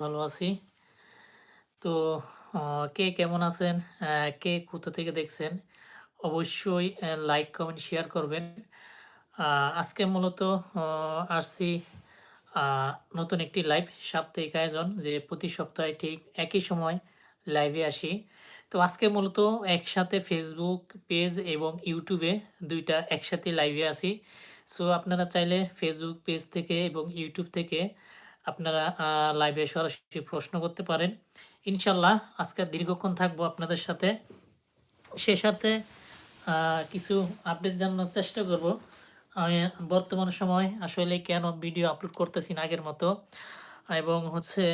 ভালো আছি। তো কে কেমন আছেন? কে কোথা থেকে দেখছেন? অবশ্যই লাইক, কমেন্ট, শেয়ার করবেন। আজকে মূলত আসছি নতুন একটি লাইভ সাপ্তাহিক আয়োজন যে প্রতি সপ্তাহে ঠিক একই সময় লাইভে আসি। তো আজকে মূলত একসাথে ফেসবুক পেজ এবং ইউটিউবে দুইটা একসাথে লাইভে আসি সো আপনারা চাইলে ফেসবুক পেজ থেকে এবং ইউটিউব থেকে আপনারা লাইভে সরাসরি প্রশ্ন করতে পারেন। ইনশাল্লাহ আজকে দীর্ঘক্ষণ থাকব আপনাদের সাথে। সে সাথে কিছু আপডেট জানানোর চেষ্টা করব। আমি বর্তমান সময় আসলে কেন ভিডিও আপলোড করতেছি না আগের মতো এবং হচ্ছে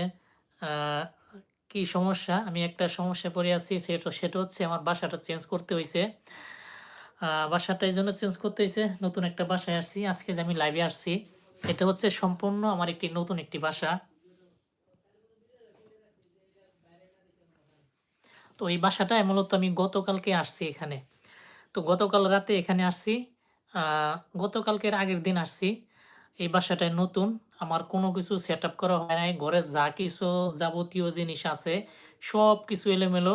কি সমস্যা? আমি একটা সমস্যায় পড়ে আছি সেটা সেটা হচ্ছে আমার বাসাটা চেঞ্জ করতে হয়েছে বাসাটা এই জন্য চেঞ্জ করতে হয়েছে নতুন একটা বাসায় আসছি। আজকে যে আমি লাইভে আসছি, এটা হচ্ছে সম্পূর্ণ আমার একটি নতুন একটি বাসা। তো এই বাসাটায় মূলত আমি গতকালকে আসছি এখানে। তো গতকাল রাতে এখানে আসছি। গতকালকের আগের দিন আসছি। এই বাসাটায় নতুন। আমার কোনো কিছু সেট আপ করা হয় নাই। ঘরে যা কিছু যাবতীয় জিনিস আছে, সব কিছু এলোমেলো।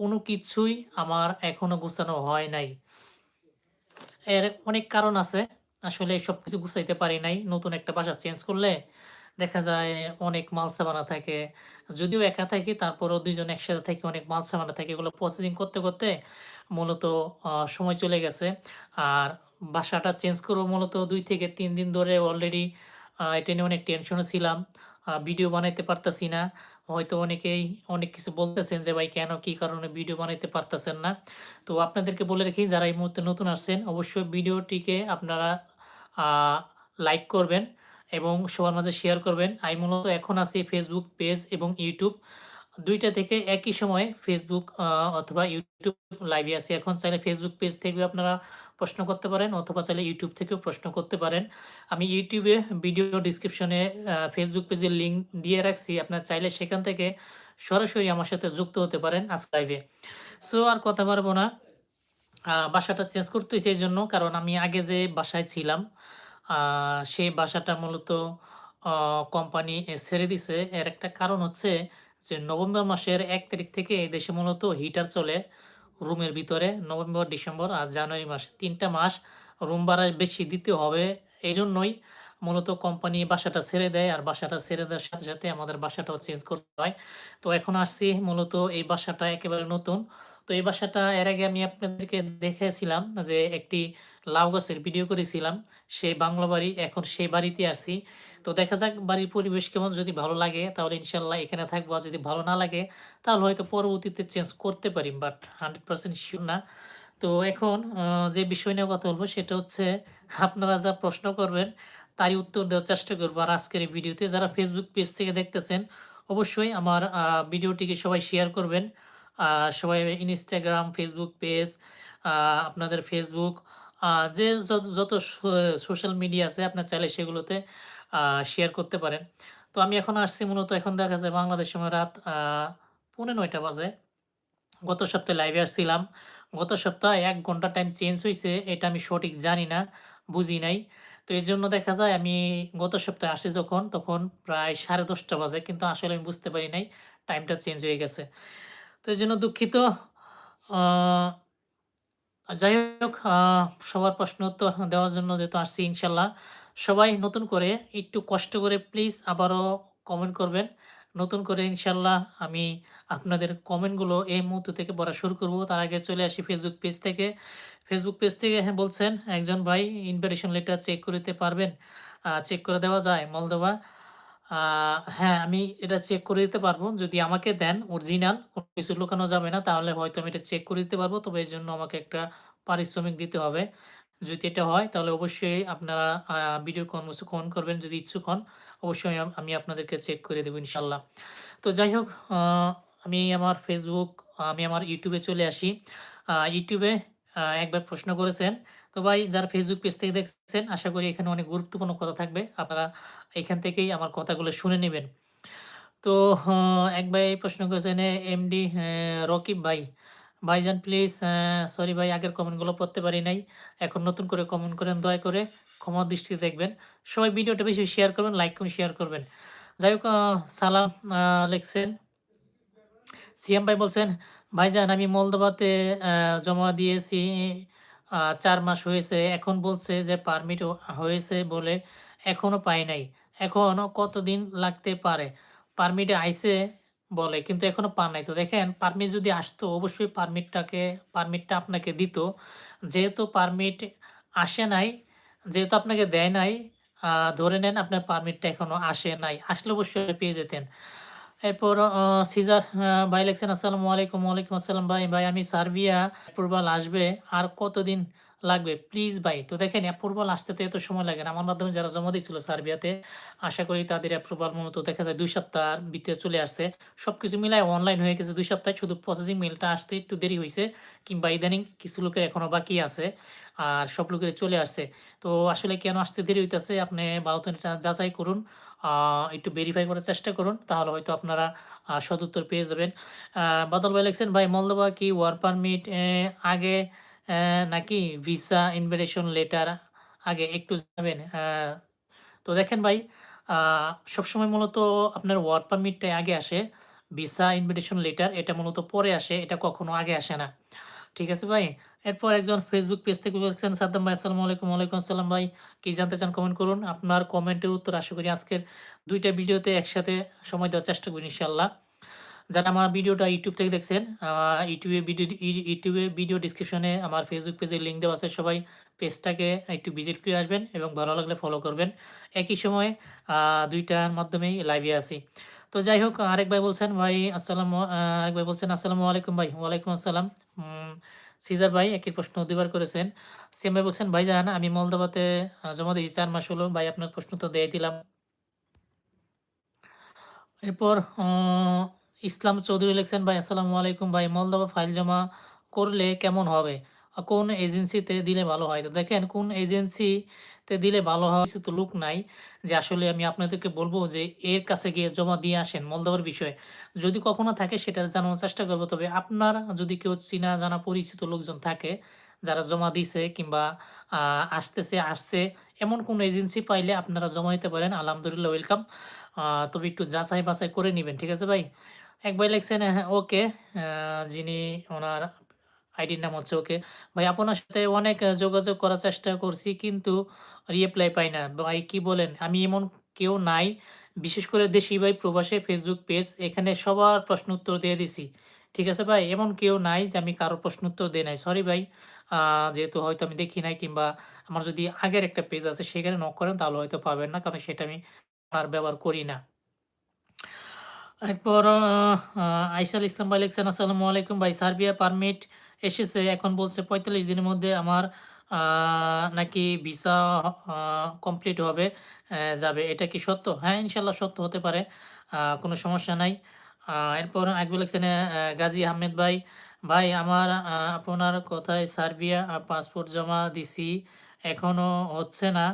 কোনো কিছুই আমার এখনও গুছানো হয় নাই। এর অনেক কারণ আছে। আসলে সব কিছু গুছাইতে পারি নাই। নতুন একটা বাসা চেঞ্জ করলে দেখা যায় অনেক মালসামানা থাকে। যদিও একা থাকি তারপরেও ২ জন একসাথে থাকি অনেক মালসামানা থাকে। এগুলো প্রসেসিং করতে, করতে মূলত সময় চলে গেছে। আর বাসাটা চেঞ্জ করব মূলত দুই থেকে তিন দিন ধরে অলরেডি এটা নিয়ে অনেক টেনশনে ছিলাম। ভিডিও বানাইতে পারতাছি না। হয়তো অনেকেই অনেক কিছু বলতেছেন যে ভাই কেন কি কারণে ভিডিও বানাইতে পারতেছেন না। তো আপনাদেরকে বলে রাখি যারা এই মুহূর্তে নতুন আসছেন অবশ্যই ভিডিওটিকে আপনারা লাইক করবেন এবং সবার মাঝে শেয়ার করবেন। আমি মূলত এখন আছি ফেসবুক পেজ এবং YouTube ২ টা থেকে একই সময়ে ফেসবুক অথবা ইউটিউব লাইভে আছি এখন। চাইলে ফেসবুক পেজ থেকেও আপনারা প্রশ্ন করতে পারেন অথবা চাইলে ইউটিউব থেকেও প্রশ্ন করতে পারেন। আমি ইউটিউবে ভিডিও ডিসক্রিপশনে ফেসবুক পেজের লিঙ্ক দিয়ে রাখছি। আপনারা চাইলে সেখান থেকে সরাসরি আমার সাথে যুক্ত হতে পারেন আজ লাইভে। সো আর কথা বাড়াবো না। বাসাটা চেঞ্জ করতে হইছে এইজন্য কারণ আমি আগে যে বাসায় ছিলাম সেই বাসাটা মূলত কোম্পানি ছেড়ে দিছে। এর একটা কারণ হচ্ছে যে নভেম্বর মাসের এক তারিখ থেকে এই দেশে মূলত হিটার চলে রুমের ভিতরে। নভেম্বর, ডিসেম্বর আর জানুয়ারি মাস ৩ টা মাস রুম ভাড়া বেশি দিতে হবে। এই জন্যই মূলত কোম্পানি বাসাটা ছেড়ে দেয়। আর বাসাটা ছেড়ে দেওয়ার সাথে, সাথে আমাদের বাসাটাও চেঞ্জ করতে হয়। তো এখন আসছি মূলত এই বাসাটা একেবারে নতুন। তো এই বাসাটা এর আগে আমি আপনাদেরকে দেখেছিলাম যে একটি লাউ গাছের ভিডিও করেছিলাম। সেই বাংলা বাড়ি, এখন সেই বাড়িতে আছি। তো দেখা যাক বাড়ির পরিবেশ কেমন, যদি ভালো লাগে তাহলে ইনশাল্লাহ এখানে থাকব। যদি ভালো না লাগে তাহলে হয়তো পরবর্তীতে চেঞ্জ করতে পারি। বাট 100% সিউর না। তো এখন যে বিষয় নিয়ে কথা বলব সেটা হচ্ছে, আপনারা যা প্রশ্ন করবেন তারই উত্তর দেওয়ার চেষ্টা করব আর আজকের এই ভিডিওতে যারা ফেসবুক পেজ থেকে দেখতেছেন, অবশ্যই আমার ভিডিওটিকে সবাই শেয়ার করবেন। সবাই ইনস্টাগ্রাম ফেসবুক পেজ, আপনাদের ফেসবুক যে যত সোশ্যাল মিডিয়া আছে আপনার চাইলে সেগুলোতে শেয়ার করতে পারেন। তো আমি এখন আসছি মূলত এখন দেখা যায় বাংলাদেশ সময় রাত আ ৯:৩০ বাজে। গত সপ্তাহে লাইভে আসছিলাম। গত সপ্তাহে এক ঘণ্টা টাইম চেঞ্জ হয়েছে এটা আমি সঠিক জানি না, বুঝি নাই। তো এজন্য দেখা যায় আমি গত সপ্তাহে আসি যখন তখন প্রায় ১০:৩০ বাজে। কিন্তু আসলে আমি বুঝতে পারি নাই টাইমটা চেঞ্জ হয়ে গেছে। তো এই জন্য দুঃখিত। যাই হোক সবার প্রশ্ন উত্তর দেওয়ার জন্য যেহেতু আসছি ইনশাল্লাহ সবাই নতুন করে একটু কষ্ট করে প্লিজ আবারও কমেন্ট করবেন। নতুন করে ইনশাল্লাহ আমি আপনাদের কমেন্টগুলো এই মুহূর্ত থেকে পড়া শুরু করব। তার আগে চলে আসি ফেসবুক পেজ থেকে। ফেসবুক পেজ থেকে হ্যাঁ বলছেন, একজন ভাই ইনভিটেশন লেটার চেক করতে পারবেন? চেক করে দেওয়া যায়, মলদোভা? হ্যাঁ, আমি এটা চেক করে দিতে পারব। যদি আমাকে দেন অরিজিনাল কোনো কিছু লুকানো যাবে না তাহলে হয়তো আমি এটা চেক করে দিতে পারব। তবে এর জন্য আমাকে একটা পারিশ্রমিক দিতে হবে। যদি এটা হয় তাহলে অবশ্যই আপনারা আ ভিডিওর কর্মসূচি করবেন যদি ইচ্ছুক হন। অবশ্যই আমি আপনাদেরকে চেক করে দেবো ইনশাল্লাহ তো যাই হোক আমি আমার ফেসবুক আমি আমার ইউটিউবে চলে আসি। আ একবার প্রশ্ন করেছেন। তো ভাই যারা ফেসবুক পেজ থেকে দেখছেন আশা করি এখানে অনেক গুরুত্বপূর্ণ কথা থাকবে। আপনারা এখান থেকেই আমার কথাগুলো শুনে নেবেন তো এক ভাই প্রশ্ন করেছেন এমডি রকিব ভাই। ভাইজান প্লিজ সরি ভাই আগের কমেন্টগুলো পড়তে পারি নাই। এখন নতুন করে কমেন্ট করেন দয়া করে ক্ষমা দৃষ্টিতে দেখবেন। সবাই ভিডিওটা বেশি শেয়ার করবেন, লাইক কমেন্ট শেয়ার করবেন। যাই হোক সালাম লিখছেন সিএম ভাই বলছেন ভাইজান আমি মলদোবাতে জমা দিয়েছি চার মাস হয়েছে এখন বলছে যে পারমিট হয়েছে বলে এখনও পাই নাই এখনও কতদিন লাগতে পারে? পারমিটে আইছে বলে, কিন্তু এখনও পান নাই। তো দেখেন পারমিট যদি আসতো, অবশ্যই পারমিটটাকে পারমিটটা আপনাকে দিত। যেহেতু পারমিট আসে নাই, যেহেতু আপনাকে দেয় নাই ধরে নেন আপনার পারমিটটা এখনও আসে নাই, আসলে অবশ্যই পেয়ে যেতেন। এরপর সিজার ভাই লেখছেন, আসসালামু আলাইকুম, ওয়ালাইকুম আসসালাম ভাই। ভাই, আমি সার্বিয়া অ্যাপ্রুভাল আসবে। আর কতদিন লাগবে প্লিজ ভাই। তো দেখেন অ্যাপ্রুভাল আসতে তো এত সময় লাগে না। আমার মাধ্যমে যারা জমা দিয়েছিল সার্বিয়াতে, আশা করি তাদের অ্যাপ্রুভাল মূলত দেখা যায় দুই সপ্তাহ ভিতরে চলে আসছে। সব কিছু মিলায় অনলাইন হয়ে গেছে দুই সপ্তাহে। শুধু প্রসেসিং মেলটা আসতে একটু দেরি হয়েছে কিংবা ইদানিং কিছু লোকের এখনও বাকি আছে, আর সব লোকের চলে আসছে। তো আসলে কেন আসতে দেরি হইতেছে, আপনি এটা যাচাই করুন একটু ভেরিফাই করার চেষ্টা করুন, তাহলে হয়তো আপনারা সদুত্তর পেয়ে যাবেন। বাদল ভাই লিখছেন, ভাই মলদোবা কি ওয়ার পারমিট আগে নাকি ভিসা ইনভিটেশন লেটার? আগে একটু যাবেন তো দেখেন ভাই সবসময় মূলত আপনার ওয়ার্ক পারমিটটাই আগে আসে, ভিসা ইনভিটেশন লেটার, এটা মূলত পরে আসে, এটা কখনো আগে আসে না। ঠিক আছে ভাই? এরপর একজন ফেসবুক পেজ থেকে বলছেন সাদ্দাম ভাই, আসসালামু আলাইকুম, ওয়ালাইকুম আসসালাম ভাই, কি জানতে চান কমেন্ট করুন। আপনার কমেন্টের উত্তর আশা করি আজকের দুইটা ভিডিওতে একসাথে সময় দেওয়ার চেষ্টা করি ইনশাল্লাহ যারা আমার ভিডিওটা ইউটিউব থেকে দেখছেন ইউটিউবে ভিডিও ইউটিউবে ভিডিও ডিসক্রিপশনে আমার ফেসবুক পেজের লিঙ্ক দেওয়া আছে, সবাই পেজটাকে একটু ভিজিট করে আসবেন এবং ভালো লাগলে ফলো করবেন। একই সময়ে দুইটার মাধ্যমেই লাইভে আসি তো যাই হোক, আরেক ভাই বলছেন, ভাই, আসসালাম আরেক ভাই বলছেন, আসসালামু আলাইকুম ভাই, ওয়ালাইকুম আসসালাম। সিজার ভাই একই প্রশ্ন দুবার করেছেন। সিএম ভাই বলছেন, ভাই জান, আমি মলদোবাতে জমা দিয়েছি চার মাস হলো। ভাই, আপনার প্রশ্ন তো দিয়ে দিলাম। এরপর ইসলাম চৌধুরী লিখছেন, ভাই, আসসালামু আলাইকুম, ভাই মলদোবা ফাইল জমা করলে কেমন হবে? কোন এজেন্সিতে দিলে ভালো হয়? তো দেখেন, কোন এজেন্সিতে দিলে ভালো হয় কিছু তো লোক নাই যে আসলে আমি আপনাদেরকে বলব যে এর কাছে গিয়ে জমা দিয়ে আসেন মলদোবার বিষয়ে। যদি কখনো থাকে সেটা জানানোর চেষ্টা করব, তবে আপনার যদি কেউ চিনা জানা পরিচিত লোকজন থাকে যারা জমা দিছে কিংবা আসতেছে, আসছে, এমন কোন এজেন্সি পাইলে আপনারা জমা দিতে পারেন। আলহামদুলিল্লাহ, ওয়েলকাম। তবে একটু যাচাই বাছাই করে নেবেন, ঠিক আছে ভাই? এক ভাই লিখছেন হ্যাঁ ওকে যিনি ওনার আইডির নাম হচ্ছে ওকে। ভাই, আপনার সাথে অনেক যোগাযোগ করার চেষ্টা করছি, কিন্তু রিপ্লাই পাই না। ভাই, কি বলেন? আমি এমন কেউ নাই, বিশেষ করে দেশি ভাই, প্রবাসে ফেসবুক পেজ এখানে সবার প্রশ্ন উত্তর দিয়ে দিছি। ঠিক আছে ভাই? এমন কেউ নাই যে আমি কারও প্রশ্ন উত্তর দিই নাই। সরি ভাই যেহেতু হয়তো আমি দেখি নাই, কিংবা আমার যদি আগের একটা পেজ আছে, সেখানে নক করেন, তাহলে হয়তো পাবেন না, কারণ সেটা আমি আর ব্যবহার করি না। এরপর আইসাল ইসলাম ভাই লিখছেন, আসসালামু আলাইকুম ভাই, সার্বিয়া পারমিট এসেছে, এখন বলছে পঁয়তাল্লিশ দিনের মধ্যে আমার নাকি ভিসা কমপ্লিট হবে যাবে। এটা কি সত্য? হ্যাঁ ইনশাল্লাহ সত্য হতে পারে কোনো সমস্যা নাই। এরপর একবার লিখছেন গাজী আহমেদ ভাই ভাই আমার আপনার কথায় সার্বিয়া পাসপোর্ট জমা দিছি এখনও হচ্ছে না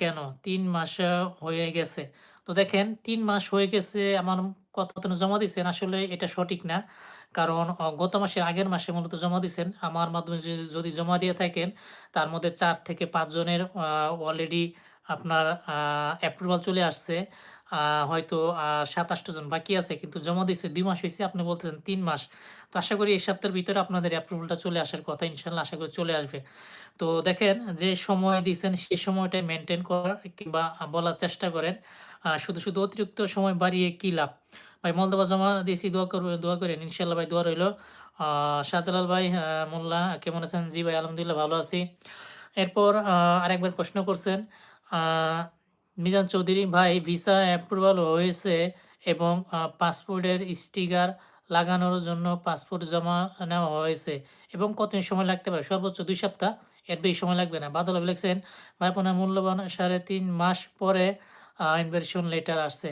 কেন? তিন মাস হয়ে গেছে। তো দেখেন, তিন মাস হয়ে গেছে, আমার কত জমা দিছেন আসলে এটা সঠিক না। কারণ গত মাসের আগের মাসে মূলত জমা দিছেন। আমার মাধ্যমে যদি জমা দিয়ে থাকেন তার মধ্যে ৪ থেকে ৫ জনের অলরেডি আপনার অ্যাপ্রুভাল চলে আসছে। হয়তো ৭-৮ জন বাকি আছে কিন্তু জমা দিছে ২ মাস হইছে আপনি বলতেছেন ৩ মাস। তো আশা করি এই সপ্তাহের ভিতরে আপনাদের অ্যাপ্রুভালটা চলে আসার কথা। ইনশাল্লাহ আশা করি চলে আসবে। তো দেখেন যে সময় দিছেন সেই সময়টা মেনটেন করার কিংবা বলার চেষ্টা করেন। শুধু, শুধু অতিরিক্ত সময় বাড়িয়ে কি লাভ? ভাই মলদোবা জমা দিয়েছি, দোয়া করবে, দোয়া করেন। ইনশাআল্লাহ ভাই, দোয়া রইল শাহজালাল ভাই মোল্লা, কেমন আছেন? জি ভাই, আলহামদুলিল্লাহ ভালো আছি। এরপর আরেকবার প্রশ্ন করছেন মিজান চৌধুরী ভাই, ভিসা অ্যাপ্রুভাল হয়েছে এবং পাসপোর্টের স্টিকার লাগানোর জন্য পাসপোর্ট জমা নেওয়া হয়েছে এবং কতদিন সময় লাগতে পারে? সর্বোচ্চ দুই সপ্তাহ। এর বেশি সময় লাগবে না। বাদল লিখছেন ভাই, আপনার মূল্যবান ৩.৫ মাস পরে আ ইনভিটেশন লেটার আসছে।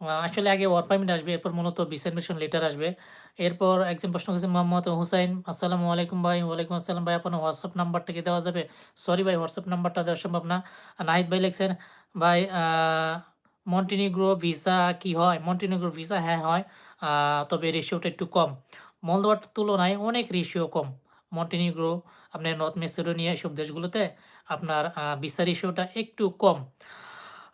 আসলে আগে ওয়ার্ক পারমিট আসবে এরপর মূলত ভিসা লেটার আসবে। এরপর একজন প্রশ্ন করেছেন মোহাম্মদ হুসাইন আসসালামু আলাইকুম ভাই। ওয়ালাইকুম আসসালাম ভাই আপনার হোয়াটসঅ্যাপ নাম্বারটা কি দেওয়া যাবে? সরি ভাই হোয়াটসঅ্যাপ নাম্বারটা দেওয়া সম্ভব না। নাহিদ ভাই লিখছেন ভাই মন্টিনিগ্রো ভিসা কি হয়? মন্টিনিগ্রো ভিসা হ্যাঁ হয়। তবে রেশিওটা একটু কম। মলদোবার তুলনায় অনেক রেশিও কম। মন্টিনিগ্রো, আপনার নর্থ মেসিডোনিয়া এসব দেশগুলোতে আপনার ভিসা রেশিওটা একটু কম।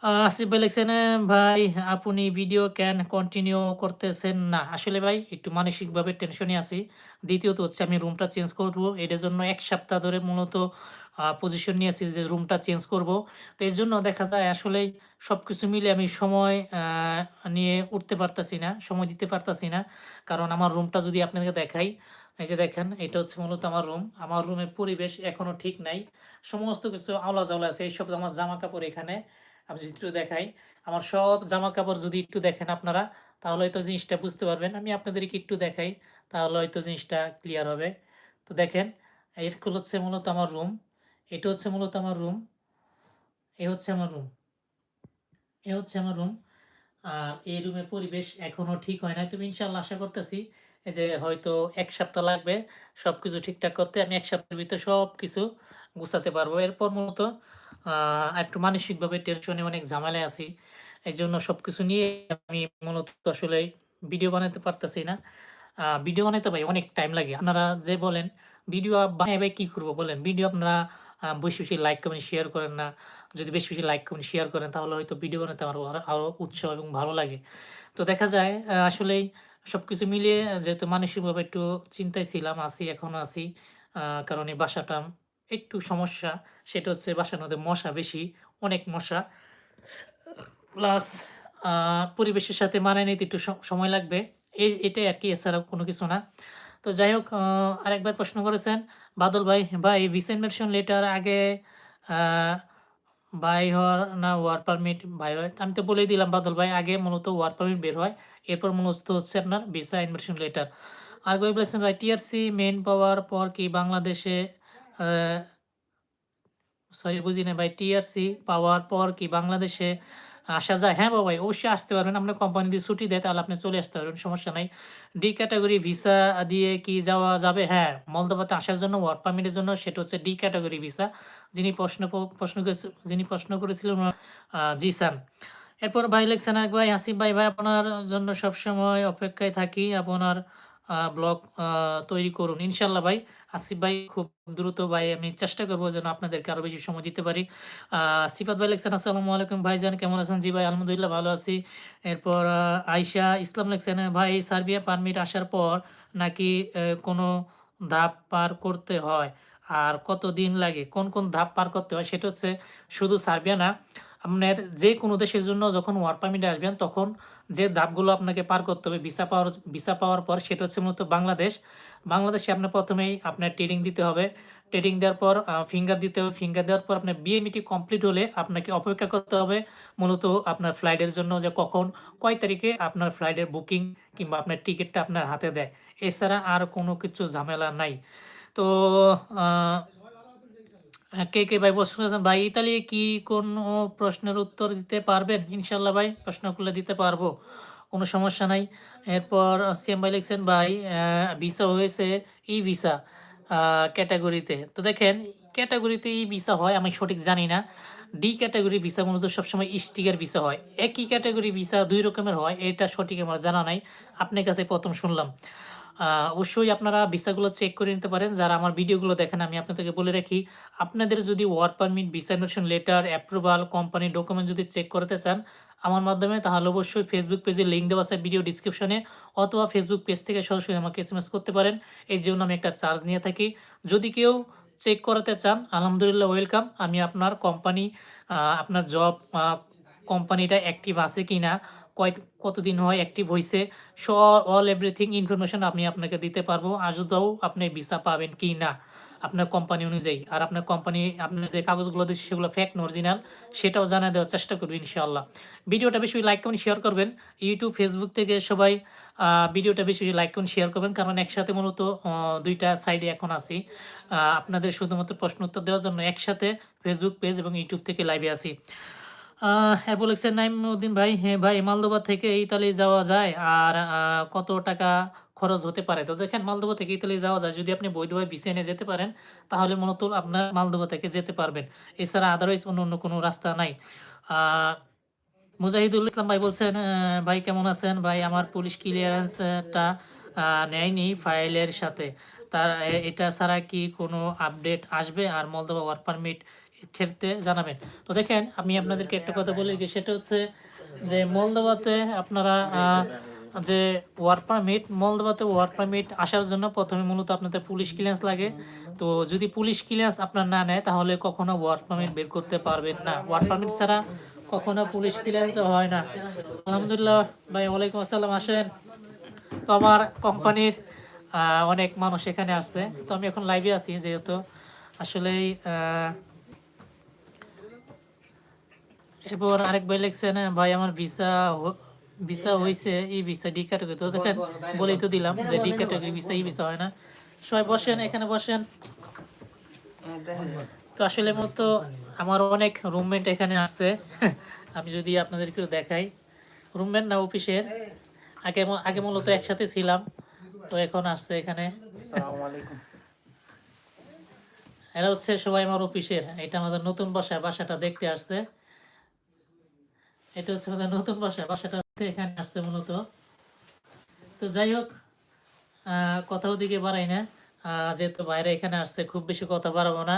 আসিফ ভাই লিখছেন, ভাই আপনি ভিডিও কেন কন্টিনিউ করতেছেন না?" আসলে ভাই একটু মানসিকভাবে টেনশনে আছি। দ্বিতীয়ত হচ্ছে আমি রুমটা চেঞ্জ করব এটার জন্য এক সপ্তাহ ধরে মূলত পজিশন নিয়েছি যে রুমটা চেঞ্জ করব। তো এর জন্য দেখা যায় আসলেই সবকিছু মিলে আমি সময় নিয়ে উঠতে পারতাছি না, সময় দিতে পারতাছি না। কারণ আমার রুমটা যদি আপনাকে দেখাই, এই যে দেখেন এটা হচ্ছে মূলত আমার রুম। আমার রুমের পরিবেশ এখনও ঠিক নাই। সমস্ত কিছু আওলা-ঝাওলা আছে। এইসব আমার জামাকাপড় এখানে। আমি যদি একটু দেখাই, আমার সব জামাকাপড় যদি একটু দেখেন আপনারা, তাহলে হয়তো জিনিসটা বুঝতে পারবেন। আমি আপনাদেরকে একটু দেখাই, তাহলে হয়তো জিনিসটা ক্লিয়ার হবে। তো দেখেন, এরগুলো হচ্ছে মূলত আমার রুম। এটা হচ্ছে মূলত আমার রুম। এ হচ্ছে আমার রুম। এ হচ্ছে আমার রুম। আর এই রুমের পরিবেশ এখনও ঠিক হয় নাই। তুমি ইনশাল্লাহ আশা করতেছি এই যে হয়তো এক সপ্তাহ লাগবে সবকিছু ঠিকঠাক করতে। আমি এক সপ্তাহের ভিতরে সবকিছু গুছাতে পারব। এরপর মূলত একটু মানসিকভাবে টেনশনে অনেক ঝামেলায় আছি। এজন্য সবকিছু নিয়ে আমি মূলত আসলে ভিডিও বানাতে পারতেছি না। ভিডিও বানাতে ভাই অনেক টাইম লাগে। আপনারা যে বলেন ভিডিও বানায় ভাই কি করব বলেন? ভিডিও আপনারা বেশি, বেশি লাইক, কমেন্ট, শেয়ার করেন না। যদি বেশি, বেশি লাইক, কমেন্ট, শেয়ার করেন তাহলে হয়তো ভিডিও বানাতে আরও আরও আরও উৎসাহ এবং ভালো লাগে। তো দেখা যায় আ সব কিছু মিলিয়ে যেহেতু মানসিকভাবে একটু চিন্তায় ছিলাম, আছি এখনও আছি। আ কারণ এই বাসাটা একটু সমস্যা। সেটা হচ্ছে বাসার মধ্যে মশা বেশি, অনেক মশা। প্লাস পরিবেশের সাথে মানায় নিতে একটু সময় লাগবে। এই এটাই আর কি এছাড়া কোনো কিছু না। তো যাই হোক আরেকবার প্রশ্ন করেছেন বাদল ভাই, ভাই ভিসা ইনভাইটেশন লেটার আগে বাই হওয়ার না ওয়ার্ক পারমিট বাইর হয়? আমি তো বলেই দিলাম বাদল ভাই আগে মূলত ওয়ার্ক পারমিট বের হয়। এরপর মূলত হচ্ছে আপনার ভিসা ইনভাইটেশন লেটার। আর বলেছেন ভাই টিআরসি মেন পাওয়ার পর কি বাংলাদেশে সরি বুঝি নাই ভাই টিআরসি পাওয়ার পর কি বাংলাদেশে আসা যায়? হ্যাঁ বাবা ভাই অবশ্যই আসতে পারবেন। আপনার কোম্পানি যদি ছুটি দেয় তাহলে আপনি চলে আসতে পারবেন, সমস্যা নাই। ডি ক্যাটাগরি ভিসা দিয়ে কি যাওয়া যাবে? হ্যাঁ, মলদোভাতে আসার জন্য ওয়ার্ক পারমিটের জন্য সেটা হচ্ছে ডি ক্যাটাগরি ভিসা। যিনি প্রশ্ন প্রশ্ন যিনি প্রশ্ন করেছিলেন আ জিসান। এরপর ভাই লিখছেন এক ভাই আসিফ ভাই, ভাই আপনার জন্য সবসময় অপেক্ষায় থাকি। আপনার ব্লগ তৈরি করুন। ইনশাল্লাহ ভাই, আসিফ ভাই খুব দ্রুত ভাই আমি চেষ্টা করব যেন আপনাদেরকে আরও বেশি সময় দিতে পারি। সিফাত ভাই লিখছেন আসসালামু আলাইকুম ভাইজান কেমন আছেন? জি ভাই আলহামদুলিল্লাহ ভালো আছি। এরপর আয়েশা ইসলাম লিখছেন ভাই সার্বিয়া পারমিট আসার পর নাকি কোনো ধাপ পার করতে হয়? আর কত দিন লাগে? কোন, কোন ধাপ পার করতে হয়? সেটা হচ্ছে শুধু সার্বিয়া না, আপনার যে কোনো দেশের জন্য যখন ওয়ার্ক পারমিটে আসবেন তখন যে ধাপগুলো আপনাকে পার করতে হবে ভিসা পাওয়ার ভিসা পাওয়ার পর সেটা হচ্ছে মূলত বাংলাদেশ। বাংলাদেশে আপনার প্রথমেই আপনার ট্রেনিং দিতে হবে। ট্রেনিং দেওয়ার পর ফিঙ্গার দিতে হবে। ফিঙ্গার দেওয়ার পর আপনার বিএমইটি কমপ্লিট হলে আপনাকে অপেক্ষা করতে হবে মূলত আপনার ফ্লাইটের জন্য যে কখন, কয় তারিখে আপনার ফ্লাইটের বুকিং কিংবা আপনার টিকিটটা আপনার হাতে দেয়। এছাড়া আর কোনো কিছু ঝামেলা নাই। তো কে, কে ভাই প্রশ্ন করেছেন ভাই ইতালি কি কোনো প্রশ্নের উত্তর দিতে পারবেন? ইনশাল্লাহ ভাই প্রশ্ন করলে দিতে পারব। কোনো সমস্যা নাই। এরপর সিএম ভাই লিখছেন ভাই ভিসা হয়েছে ই ভিসা ক্যাটাগরিতে তো দেখেন ক্যাটাগরিতে ই ভিসা হয় আমি সঠিক জানি না। ডি ক্যাটাগরি ভিসা মূলত সবসময় স্টিকার ভিসা হয়। একই ক্যাটাগরি ভিসা দুই রকমের হয়। এটা সঠিক আমার জানা নাই। আপনার কাছে প্রথম শুনলাম। অবশ্যই আপনারা ভিসাগুলো চেক করে নিতে পারেন। যারা আমার ভিডিওগুলো দেখেন আমি আপনাদেরকে বলে রাখি, আপনাদের যদি work permit, visa invitation letter, approval, কোম্পানির ডকুমেন্ট যদি চেক করতে চান আমার মাধ্যমে তাহলে অবশ্যই ফেসবুক পেজে লিঙ্ক দেওয়া আছে ভিডিও ডিসক্রিপশনে অথবা ফেসবুক পেজ থেকে সরাসরি আমাকে এস এম এস করতে পারেন। এর জন্য আমি একটা চার্জ নিয়ে থাকি। যদি কেউ চেক করাতে চান আলহামদুলিল্লাহ ওয়েলকাম। আমি আপনার কোম্পানি আপনার জব কোম্পানিটা অ্যাক্টিভ আছে কিনা, কয় কতদিন হয় অ্যাক্টিভ হইছে, স অল এভরিথিং ইনফরমেশন আমি আপনাকে দিতে পারব। আদৌ আপনি ভিসা পাবেন কি না আপনার কোম্পানি অনুযায়ী। আর আপনার কোম্পানি আপনার যে কাগজগুলো দিচ্ছে সেগুলো ফেক না অরিজিনাল সেটাও জানায় দেওয়ার চেষ্টা করবেন ইনশাআল্লাহ। ভিডিওটা বেশি লাইক কমেন্ট শেয়ার করবেন। ইউটিউব, ফেসবুক থেকে সবাই ভিডিওটা বেশি, লাইক কমেন্ট শেয়ার করবেন। কারণ একসাথে মূলত দুইটা সাইডে এখন আছি। আপনাদের শুধুমাত্র প্রশ্ন উত্তর দেওয়ার জন্য একসাথে ফেসবুক পেজ এবং ইউটিউব থেকে লাইভে আছি। এরপর লিখছেন নাইমউদ্দিন ভাই, হ্যাঁ ভাই মালদোভা থেকে ইতালি যাওয়া যায়? আর কত টাকা খরচ হতে পারে? তো দেখেন মালদোভা থেকে ইতালি যাওয়া যায়। যদি আপনি বৈধভাবে ভিসা নিয়ে যেতে পারেন তাহলে মূলত আপনার মালদোভা থেকে যেতে পারবেন। এছাড়া আদারওয়াইজ অন্য, অন্য কোনো রাস্তা নাই। মুজাহিদুল ইসলাম ভাই বলছেন ভাই কেমন আছেন? ভাই আমার পুলিশ ক্লিয়ারেন্সটা নেয়নি ফাইলের সাথে। তার এটা ছাড়া কি কোনো আপডেট আসবে? আর মলদোভা ওয়ার্ক পারমিট ক্ষেত্রে জানাবেন। তো দেখেন, আমি আপনাদেরকে একটা কথা বলি সেটা হচ্ছে যে মলদোবাতে আপনারা যে ওয়ার্ক পারমিট মলদোবাতে ওয়ার্ক পারমিট আসার জন্য প্রথমে মূলত আপনাদের পুলিশ ক্লিয়ারেন্স লাগে। তো যদি পুলিশ ক্লিয়ারেন্স আপনার না নেয়, তাহলে কখনো ওয়ার্ক পারমিট বের করতে পারবেন না। ওয়ার্ক পারমিট ছাড়া কখনো পুলিশ ক্লিয়ারেন্স হয় না। আলহামদুলিল্লাহ, ভাই, ওয়ালাইকুম আসসালাম, আসেন। তো আমার কোম্পানির অনেক মানুষ এখানে আসছে। তো আমি এখন লাইভে আছি, যেহেতু আসলেই এরপর আরেক ভাই লিখছেন ভাই আমার ভিসা ভিসা হয়েছে এই ভিসা ডি ক্যাটাগরি তো দেখেন বলেই তো দিলাম যে ডি ক্যাটাগরি ভিসা এই ভিসা হয় না। সবাই বসেন এখানে বসেন। তো আসলে মতো আমার অনেক রুমমেট এখানে আসছে আমি যদি আপনাদেরকে দেখাই। রুমমেট না অফিসের আগে আগে মূলত একসাথে ছিলাম। তো এখন আসছে এখানে। এরা হচ্ছে সবাই আমার অফিসের এটা আমাদের নতুন বাসা বাসাটা দেখতে আসছে। এটা হচ্ছে আমাদের নতুন বাসা। বাসাটা এখানে আসছে মূলত। তো যাই হোক কথা ওদিকে বাড়াই না। যেহেতু বাইরে এখানে আসছে, খুব বেশি কথা বাড়াবো না।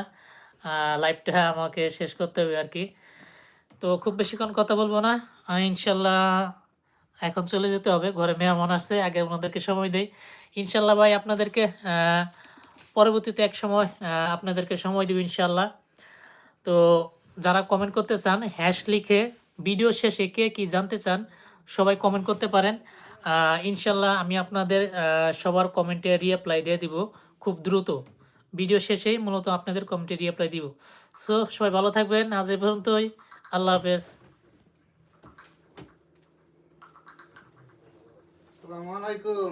লাইভটা আমাকে শেষ করতে হবে আর কি। তো খুব বেশিক্ষণ কথা বলব না। ইনশাল্লাহ এখন চলে যেতে হবে। ঘরে মেহমান আসছে, আগে ওনাদেরকে সময় দেই। ইনশাল্লাহ ভাই, আপনাদেরকে পরবর্তীতে এক সময় আপনাদেরকে সময় দিব ইনশাল্লাহ। তো যারা কমেন্ট করতে চান হ্যাশ লিখে ভিডিও শেষে কে কি জানতে চান, সবাই কমেন্ট করতে পারেন। ইনশাল্লাহ আমি আপনাদের সবার কমেন্টে রিঅ্যাপ্লাই দিয়ে দিব খুব দ্রুত। ভিডিও শেষেই মূলত আপনাদের কমেন্টে রিঅ্যাপ্লাই দিব। সো সবাই ভালো থাকবেন। আজ এ পর্যন্তই। আল্লাহ হাফেজ। আসসালামু আলাইকুম।